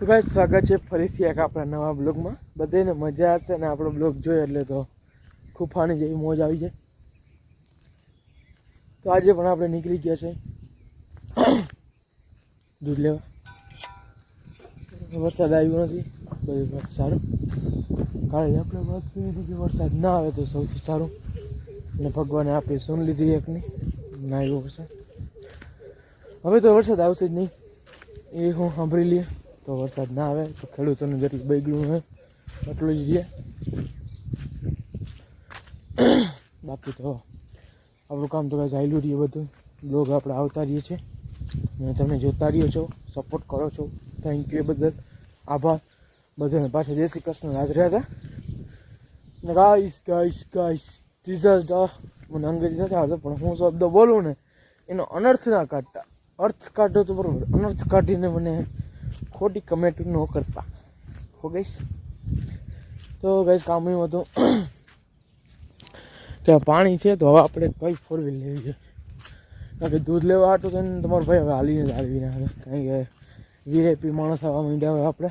તો ભાઈ સ્વાગત છે ફરીથી એક આપણા નવા બ્લોગમાં. બધાને મજા આવશે અને આપણો બ્લોગ જોઈએ એટલે તો ખૂબ ફાની જેવી મોજ આવી જાય. તો આજે પણ આપણે નીકળી ગયા છે. દૂધ લેવા. વરસાદ આવ્યો નથી. બધું સારું. કાલે આપણે વાત કરી હતી કે વરસાદ ના આવે તો સૌથી સારું. અને ભગવાને આપણે સૂન લીધી એકની. ના આવ્યો હશે. હવે તો વરસાદ આવશે જ નહીં. એ હું સાંભળી લઈએ. તો વરસાદ ના આવે તો ખેડૂતોને જેટલું બગડ્યું હોય એટલું જ રહે. બાકી તો આપણું કામ તો કાંઈ ચાલ્યું રહીએ બધું. બ્લોગ આપણે આવતા રહીએ છીએ. અને તમે જોતા રહ્યો છો સપોર્ટ કરો છો. થેન્ક યુ એ બદલ આભાર. બધાને પાછા જય શ્રી કૃષ્ણ. રહ્યા હતા? ગાઈસ ગાઈસ ગાઈસ જીસસ મને અંગ્રેજી નથી આવતો પણ હું શબ્દ બોલું ને, એનો અનર્થ ના કાઢતા. અર્થ કાઢો તો બરાબર. અનર્થ કાઢીને મને ખોટી કમેન્ટ ન કરતા. હો ગઈશ તો ગઈશ કામ એવું હતું. કે પાણી છે, તો હવે આપણે કઈ ફોર વ્હીલ લેવી છે. કારણ કે દૂધ લેવા હતું તો તમારો ભાઈ હવે હાલીને જ હાલવી નાખે કારણ કે વીઆઈપી માણસ આવવા માંડ્યા હવે આપણે.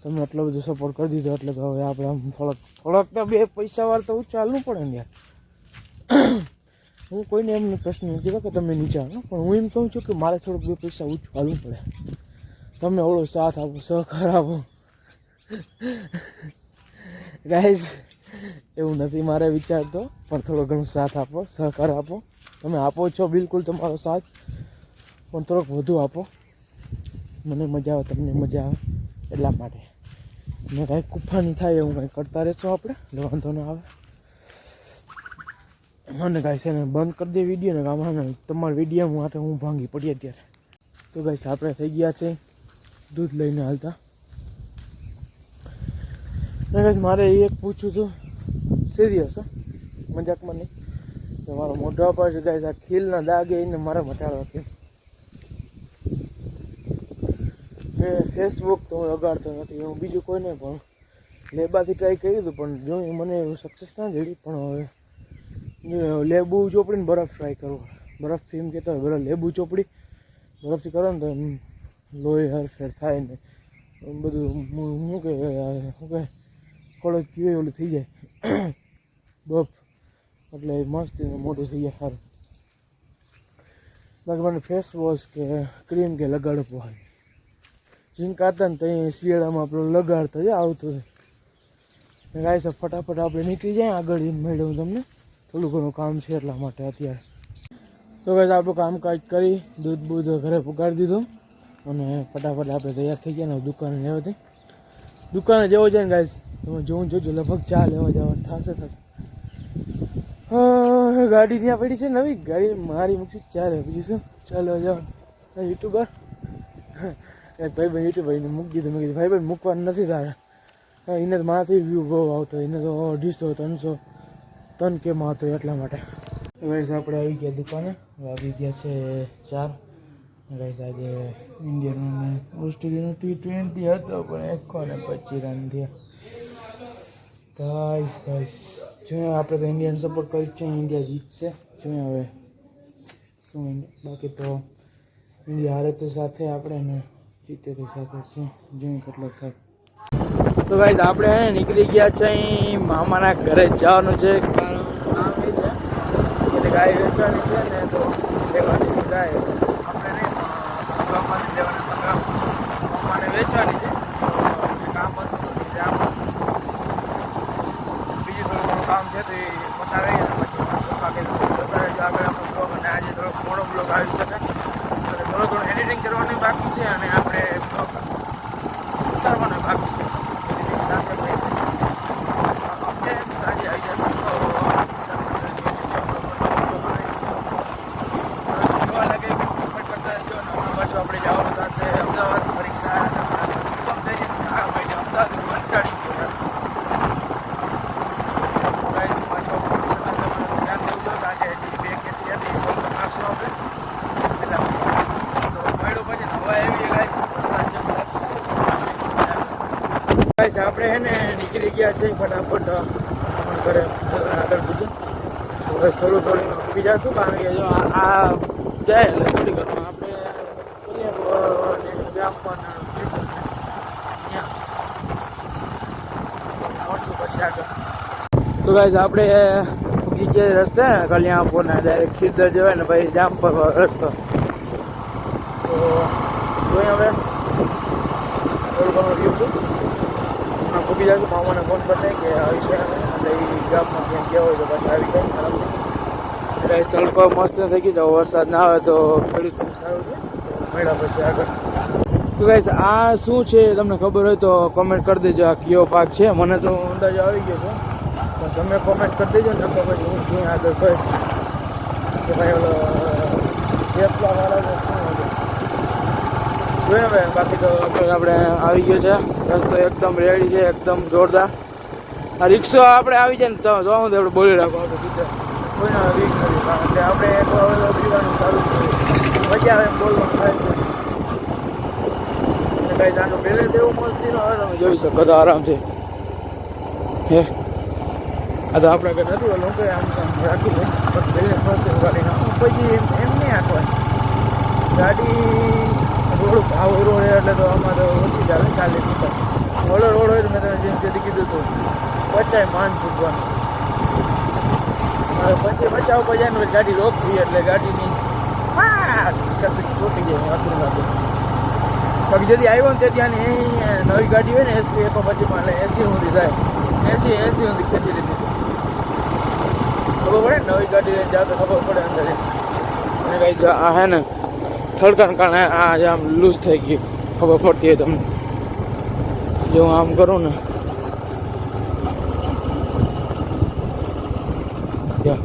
તમે એટલો બધો સપોર્ટ કરી દીધો, એટલે તો હવે આપણે આમ થોડોક થોડોક તો બે પૈસા વાર તો ઊંચું હાલવું પડે ને યાર. હું કોઈને એમનો પ્રશ્ન નથી કે તમે નીચે આવો. પણ હું એમ કહું છું કે મારે થોડુંક બે પૈસા ઊંચું હાલવું પડે. તમે ઓળો સાથ આપો, સહકાર આપો. ગાઈઝ એવું નથી મારે વિચારતો, પણ થોડો ઘણો સાથ આપો, સહકાર આપો. તમે આપો છો બિલકુલ તમારો સાથ, પણ થોડોક વધુ આપો. મને મજા આવે, તમને મજા આવે, એટલા માટે. ને કાંઈ કુફાની થાય એવું કાંઈ કરતા રહેશો આપણે? વાંધો ના આવે. મને કાંઈ છે ને બંધ કરી દે વીડિયો ને આમાં તમારા વીડિયો માટે હું ભાંગી પડી અત્યારે. તો ગાઈસ આપણે થઈ ગયા છે દૂધ લઈને હાલતા. નરેશ, મારે એ એક પૂછવું હતું. સિરિયસ મજાકમાં નહીં. મારો મોઢા પર છે. આ ખીલના દાગે એને મારે મટાડવા કેમ મેં ફેસબુક તો હું લગાડતો નથી. હું બીજું કોઈને પણ લેબાથી ટ્રાય કર્યું હતું પણ જો મને એવું સક્સેસ ના જડી પણ હવે લેબુ ચોપડીને બરફ ટ્રાય કરવો. બરફથી એમ કહેતા હોય બરફ લેબુ ચોપડી બરફથી કરો ને તો લોહી હરફેર થાય ને બધું શું કે શું કે કડક પીવે ઓલું થઈ જાય. બફ એટલે મસ્ત મોટું થઈ જાય સારું બાકી મને ફેસ વોશ કે ક્રીમ કે લગાડવો હોય. ઝીંકાતા ને ત્યાં શિયાળામાં આપણે લગાડતા જાય આવતું છે છે ફટાફટ આપણે નીકળી જાય આગળ મેળવું તમને. થોડું ઘણું કામ છે એટલા માટે અત્યારે. તો બસ આપણું કામકાજ કરી, દૂધ બૂધ ઘરે પગાડી દીધું. અને ફટાફટ આપણે તૈયાર થઈ ગયા ને દુકાને લેવાથી દુકાને જેવો છે ને ગાઈસ તમે જોવું જોજો, લગભગ ચા લેવા જવા થશે થશે. ગાડી ત્યાં પડી છે નવી. ગાડી મારી મૂકશે ચાલે બીજું શું? ચાલો જાઓ યુટ્યુબર એક ભાઈ ભાઈ યુટ્યુબરને મૂકી દીધું. મેં કીધું, ભાઈ ભાઈ, મૂકવાનું નથી તારે. એને તો મારાથી વ્યૂ બહુ આવતો. એને તો અઢીસો, ત્રણસો, ત્રણ કેમાં હતો એટલા માટે. ગાઈસ આપણે આવી ગયા દુકાને. વાગી ગયા છે ચાર. ગાઈસ આજે ઇન્ડિયન અને ઓસ્ટ્રેલિયાનો ટી ટ્વેન્ટી હતો, પણ એકસો ને પચીસ રન થયા. ગાઈસ ગાઈસ જોઈએ આપણે તો ઇન્ડિયન સપોર્ટ કરી છે ઇન્ડિયા જીતશે. જોઈએ હવે શું ઇન્ડિયા બાકી તો ઇન્ડિયા હારે તો સાથે આપણે ને જીતે તો સાથે છે. જોઈએ કેટલો થાય. તો ગાઈસ આપણે નીકળી ગયા છે અહીં મામાના ઘરે જવાનું છે. કારણ કામ છે. એટલે ગાય વેચવાની છે ને તો એ ગાય Let's try it. જગ્યા છે, ફટાફટ ઘરે આગળ પૂછું. હવે થોડું થોડું બીજા શું કારણ કે જો આ જાય એટલે થોડી ઘરમાં આપણે આવશું પછી આગળ. તો ગાઈઝ આપણે બીજે રસ્તે, કલ્યાણપુરના ડાયરેક્ટ ખીરદર જવાય ને જામ પર રસ્તો. તો હવે થોડું ઘણું રહ્યું છું. પૂકી જશું મામાને ફોન કરી કે આવી છે એટલે એ ગામમાં ક્યાંક ગયા હોય તો પાછા આવી જાય. આરામથી ગાઈઝ તડકો મસ્ત થઈ ગયો. વરસાદ ના આવે તો ખેડૂતોને સારું છે. મળ્યા પછી આગળ. તો ગાઈઝ આ શું છે? તમને ખબર હોય તો કોમેન્ટ કરી દેજો. આ કયો પાક છે? મને તો અંદાજો આવી ગયો છે. પણ તમે કોમેન્ટ કરી દેજો ને તો પછી હું આગળ કહીશ કે ભાઈ ઓલો થેપલા વાળા શું હતું જોઈએ હવે બાકી તો આપણે આવી ગયો છે. રસ્તો એકદમ રેડી છે, એકદમ જોરદાર. આ રિક્ષો આપણે આવી જાય ને તો જો હું આપણે બોલી રાખો આપણે કારણ આપણે એક હવે પીવાનું સારું મજા આવે બોલવાનું થાય છે કાંઈ આનું બેલેન્સ એવું મસ્તીનો આવે તમે જોઈ શકો તો આરામથી. હે? આ તો આપણે ઘર ઓલું કે આમ રાખી દે પણ બેલેન્સ મસ્તી ગાડીના પછી એમ એમ નહીં આંકવાય. ગાડી રોડ ભાવ રોડ એટલે તો તો ઓછી ચાલે ચાલીસ મીટર ઓલો રોડ હોય મેં તમે જેમ તેથી કીધું હતું. પચાય માન ફૂટવાનું મારે પછી બચાવ બજાર ગાડી રોકવી એટલે ગાડીની ચોટી જાય વાતું વાતું બાકી જલ્દી આવ્યો ને તે ત્યાં નવી ગાડી હોય ને એસપી એ પછી મારે એસી સુધી થાય. એસી એસી સુધી ખેંચી લીધી. ખબર પડે ને નવી ગાડી લઈને તો ખબર પડે અંદર. અને કઈ જો આ હે ને થડકાને કારણે આ જે આમ લૂઝ થઈ ગયું. ખબર પડતી હોય તમને જો હું આમ કરું ને. યા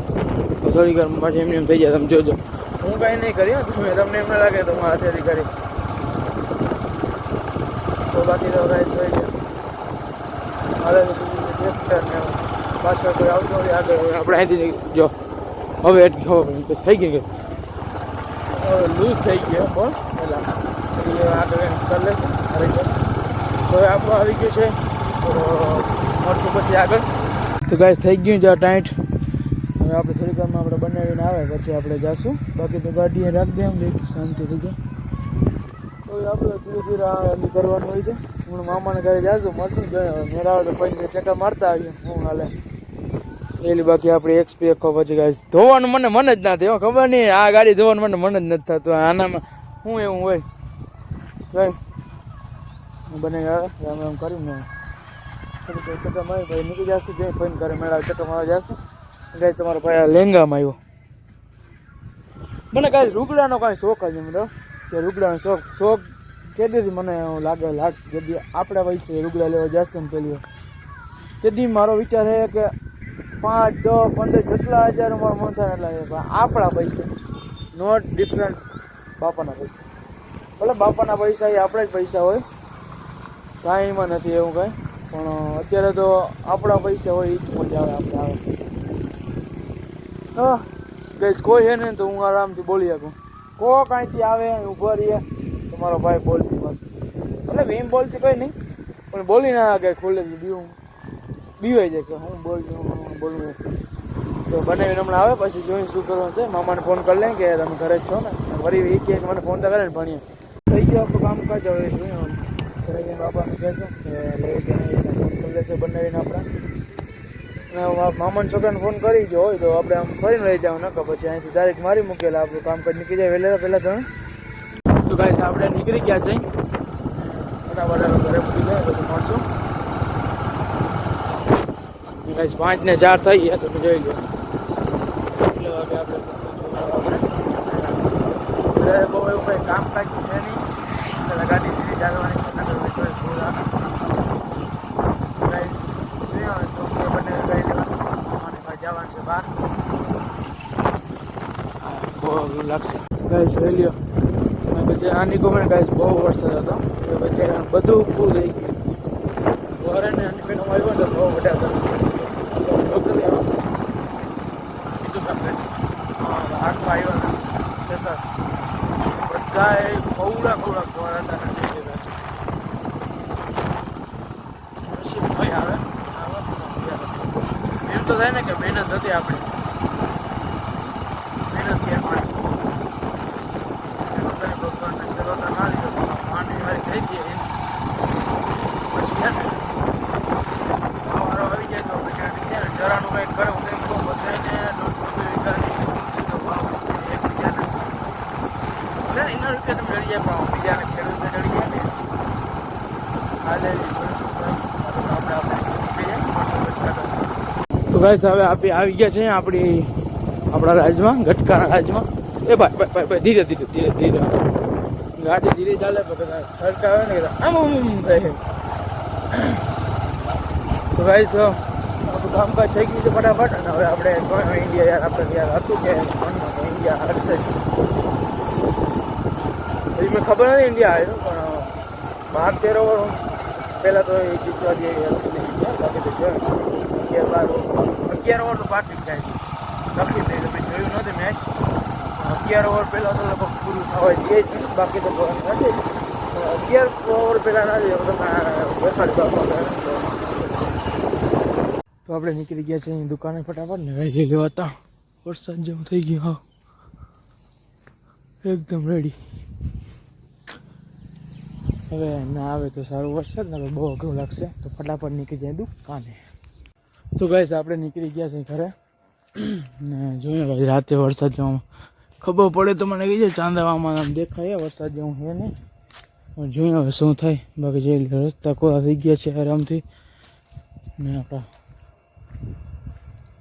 તો થોડી વાર પાછી એમને એમ થઈ જાય. તમે જોજો. હું કાંઈ નહીં કરી તમે તમને એમ લાગે તો હું હાથેથી કરી. તો બાકી તો કાંઈ થઈ ગયા. ને પાછળ કોઈ આવતો આગળ આપણે અહીંથી જો હવે એટલી ખબર થઈ ગઈ લૂઝ થઈ ગયો પણ પેલા એ આગળ કરી લેશે ખરેખર તો હવે આપણું આવી ગયું છે. તો મળશું પછી આગળ. તો ગાઈસ થઈ ગયું છે ટાઈટ. હવે આપણે થોડીક વારમાં આપણે બનાવીને આવે, પછી આપણે જાશું. બાકી તો ગાડીએ રાખી દે એમ શાંતિ થઈ જાય હવે આપણે ધીરે ધીરે કરવાનું હોય છે. હું મામાને ઘરે જાશું, મળશું. મેળાવે મેળા તો પછી ચક્કર મારતા આવીએ. હું હાલે. એલી બાકી આપણે એક્સપી સ્પેક પછી ગાઈસ ધોવાનું મને મન જ ના થયો ખબર નહીં. આ ગાડી ધોવાનું મને મન જ નથી થતું. આનામાં શું એવું હોય? ભાઈ બને આવે એમ કરી ને. ચક્કર મારી ભાઈ નીકળી જશે, જે ફોન કરે મેળા, ચક્કર મારવા જશે. ગાય તમારો ભાઈ આ લેંગામાં આવ્યો. મને કાંઈ રૂગડાનો કાંઈ શોખ જ મતલબ કે રૂગડાનો શોખ શોખ કેદી મને લાગે, લાગશે. જદી આપણા પૈસે રૂગડા લેવા જશે ને પેલી. તેથી મારો વિચાર છે કે પાંચ, દસ, પંદર જેટલા હજાર મન થાય એટલા આપણા પૈસે નોટ ડિફરન્ટ બાપાના પૈસા. ભલે બાપાના પૈસા એ આપણા જ પૈસા હોય. કાંઈ એમાં નથી એવું કાંઈ. પણ અત્યારે તો આપણા પૈસા હોય એ જ મજા આવે આપણે આવે. હા કંઈ કોઈ છે ને તો હું આરામથી બોલી શકું. કો કાંઈથી આવે, ઊભો રહીએ, તો મારો ભાઈ બોલતી વાત. એટલે એમ બોલતી કંઈ નહીં, પણ બોલી ના કે ખુલ્લે બીવું બીવાઈ જાય કે હું બોલું બોલું તો બનાવીને હમણાં આવે, પછી જોઈને શું કરવાનું છે. મામાને ફોન કરી લે કે તમે ઘરે જ છો ને. વળી એ કે મને ફોન તો કરે ને, ભણીએ. થઈ ગયો આપણું કામ કાજ હવે હવે. ઘરે જઈને બાપાને કહેશે કે ફોન કરી લેશે બનાવીને આપણા. અને મા- છોકરાને ફોન કરી જો હોય તો આપણે આમ ફરીને લઈ જાવ નકર પછી અહીંથી તારીખ મારી મૂકેલા આપણું કામ કાજ નીકળી જાય. વહેલા પહેલાં તમે. તો કાંઈ આપણે નીકળી ગયા છે બરાબર ઘરે મૂકી જાય બધું મળશું. ગાઈસ પાંચ ને ચાર થઈ ગયા તમે જોઈ લો. એટલે આપણે બહુ એવું કંઈ કામકાજ છે નહીં. એટલે ગાડી સીધી ચાલવાની પૂરા ગાઈસ જોઈએ હવે બંને કઈ લેવાનું અને કાંઈ જવાનું છે બહાર. લાગશે. ગાઈસ લઈ લ્યો. અને પછી આની કોમેન્ટ ગાઈસ બહુ વરસાદ હતો. એ બચારા બધું પૂરું થઈ ગયું. વરે ને આની પેલું આવ્યો ને તો બહુ બધા હતા આવ્યો. કીધું હા, હાથમાં આવ્યો કેસર બધાએ બહુડા કવડા ખોર હતા આવે. એમ તો થાય ને કે મહેનત હતી આપણી મહેનત કે આપણે ભગવાનને ચરોતર ના લીધો માંડવી વાળી થઈ ગઈ એમ. પછી છે ને વારો આવી જાય તો ગાઈસ હવે આપણે આવી ગયા છે આપણી આપણા રાજમાં, ગટકાના રાજમાં. એ ભાઈ ભાઈ ભાઈ ભાઈ, ધીરે ધીરે ધીરે ધીરે. ગાડી ધીરે ચાલે ફરકાવે ને આમ આમ થાય. તો ગાઈસ આપણું કામકાજ થઈ ગયું છે ફટાફટ, અને હવે આપણે ઇન્ડિયા યાર, આપણે યાર હતું કે ઇન્ડિયા હારશે? હજી મેં ખબર નથી ઇન્ડિયા આવ્યો, પણ બાર તેર ઓવર પહેલાં તો એ જીતવા તો જોયું અગિયાર બાર અગિયાર ઓવર તો બાકી જાય છે. નક્કી નથી મેચ અગિયાર ઓવર પહેલાં તો લગભગ પૂરું થવા દે જ બાકી તો અગિયાર ઓવર પહેલાં ના તમે તો આપણે નીકળી ગયા છે દુકાને ફટાફટ. ને લઈ લેવા હતા વરસાદ જેવું થઈ ગયો, હા. એકદમ રેડી હવે ના આવે તો સારું વરસાદ, ને બહુ અઘરું લાગશે. તો ફટાફટ નીકળી જાય દુકાને. તો ગાઈસ આપણે નીકળી ગયા છીએ ઘરે. ને જોઈએ ભાઈ, રાતે વરસાદ જેવું ખબર પડે તો મને કહીએ ચાંદાવામાં આમ દેખાય વરસાદ જેવું છે નહીં. પણ જોઈએ હવે શું થાય. બાકી જે રસ્તા કોરા થઈ ગયા છે આરામથી. ને આપણા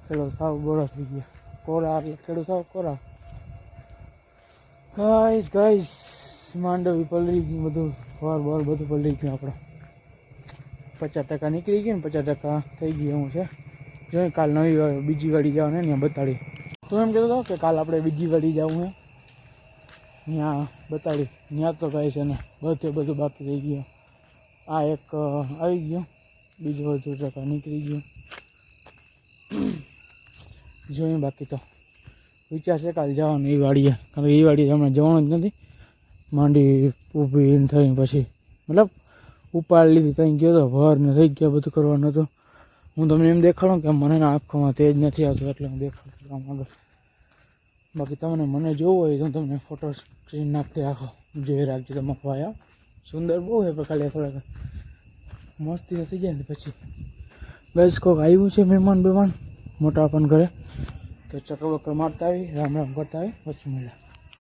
ખેડો સાવ બોળા થઈ ગયા. કોરા એટલે ખેડૂત સાવ કોરા. ગાઈસ ગાઈસ માંડવી પલરી બધું. વાર વાર બધું પલળી ગયું આપણે. પચાસ ટકા નીકળી ગયું ને, પચાસ ટકા થઈ ગયું એવું છે. જોઈએ કાલ નવી બીજી વાડી જવાનું ત્યાં બતાડી. તો એમ કહેતો હતો કે કાલ આપણે બીજી વાડી જવું હે ત્યાં બતાડી. ત્યાં તો કાંઈ છે ને બધે બધું બાકી થઈ ગયું. આ એક આવી ગયો. બીજું બધું ટકા નીકળી ગયું. જોઈએ બાકી તો. વિચાર છે કાલ જવાનું એ વાડીએ. કારણ કે એ વાડીએ હમણાં જવાનું જ નથી. માંડી ઊભી થઈ પછી, મતલબ ઉપાડ લીધી ત્યાં ગયો તો ભર ને થઈ ગયા, બધું કરવાનું હતું. હું તમને એમ દેખાડું કે મને આંખોમાં તેજ નથી આવતું એટલે હું દેખાડું આમ આગળ. બાકી તમને મને જોવું હોય તો તમને ફોટો સ્ક્રીન નાખતી આખો જોઈ રાખજો તમે ભાઈ સુંદર બહુ છે ખાલી થોડાક. મસ્તી થઈ જાય ને પછી. બસ કોઈક આવ્યું છે મહેમાન બેમાન મોટા પણ ઘરે. તો ચક્કર બક્કર મારતા આવી રામ રામ કરતા આવી, પછી મળ્યા.